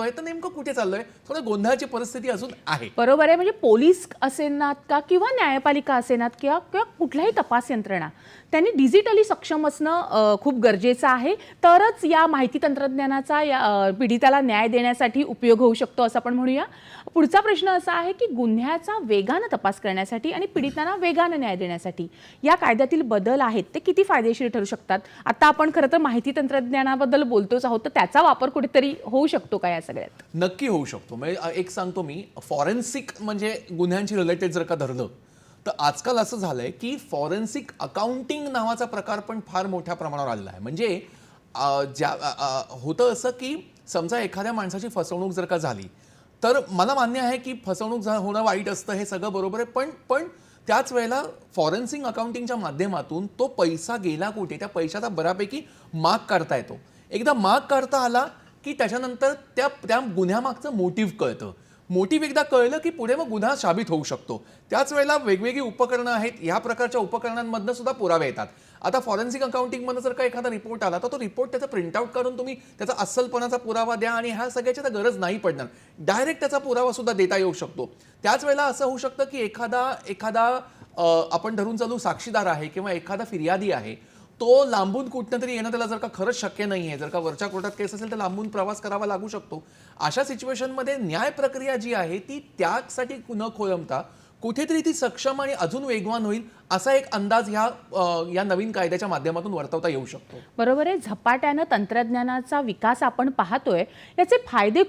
निघतोय तर नेमकं कुठे चाललोय? थोडं गोंधळाची परिस्थिती अजून आहे. बरोबर आहे. म्हणजे पोलीस असेनात का किंवा न्यायपालिका असेनात किंवा किंवा कुठल्याही तपास यंत्रणा त्यांनी डिजिटली सक्षम असणं खूप गरजेचं आहे. तरच या माहिती तंत्रज्ञानाचा या पीडिताला न्याय देण्यासाठी उपयोग होऊ शकतो असं आपण म्हणूया. पुढचा प्रश्न असा आहे की गुन्ह्याचा वेगानं तपास करण्यासाठी आणि पीडितांना वेगानं न्याय देण्यासाठी या कायद्यातील बदल आहेत ते किती फायदेशीर ठरू शकतात? आता आपण खरं तर माहिती तंत्रज्ञानाबद्दल बोलतोच आहोत तर त्याचा वापर कुठेतरी होऊ शकतो का याचा? सगळ्यात. नक्की होऊ शकतो. म्हणजे एक सांगतो मी फॉरेन्सिक म्हणजे गुन्ह्यांशी रिलेटेड जर का धरलं तर आजकाल असं झालंय की फॉरेन्सिक अकाउंटिंग नावाचा प्रकार पण फार मोठ्या प्रमाणावर आलेला आहे. म्हणजे ज्या होतं असं की समजा एखाद्या माणसाची फसवणूक जर का झाली तर मला मान्य आहे की फसवणूक झा- होणं वाईट असतं हे सगळं बरोबर आहे पण पण त्याच वेळेला फॉरेन्सिक अकाउंटिंगच्या माध्यमातून तो पैसा गेला कुठे त्या पैशाचा बऱ्यापैकी माग काढता येतो. एकदा माग काढता आला की त्याच्यानंतर त्या त्या गुन्ह्यामागचं मोटिव्ह कळतं. मोटिव्ह एकदा कळलं की पुढे मग गुन्हा साबित होऊ शकतो. त्याच वेळेला वेगवेगळी उपकरणं आहेत ह्या प्रकारच्या उपकरणांमधनं सुद्धा पुरावे येतात. आता फॉरेन्सिक अकाउंटिंगमध्ये जर का एखादा रिपोर्ट आला तर तो रिपोर्ट त्याचा प्रिंटआउट काढून तुम्ही त्याचा अस्सलपणाचा पुरावा द्या आणि ह्या सगळ्याची तर गरज नाही पडणार. डायरेक्ट त्याचा पुरावा सुद्धा देता येऊ शकतो. त्याच वेळेला असं होऊ शकतं की एखादा एखादा आपण धरून चालू साक्षीदार आहे किंवा एखादा फिर्यादी आहे. तो लांबून कुठनं तरी येणं त्याला जर का खरंच शक्य नाही आहे जर का वरच्या कोर्टात केस असेल तर लांबून प्रवास करावा लागू शकतो. अशा सिच्युएशनमध्ये न्याय प्रक्रिया जी आहे ती त्यासाठी न खोळंबता कुठेतरी ती सक्षम आणि अजून वेगवान होईल असा एक अंदाज ह्या या नवीन कायद्याच्या माध्यमातून वर्तवता येऊ शकतो. बरोबर आहे. झपाट्यानं तंत्रज्ञानाचा विकास आपण पाहतोय. याचे फायदे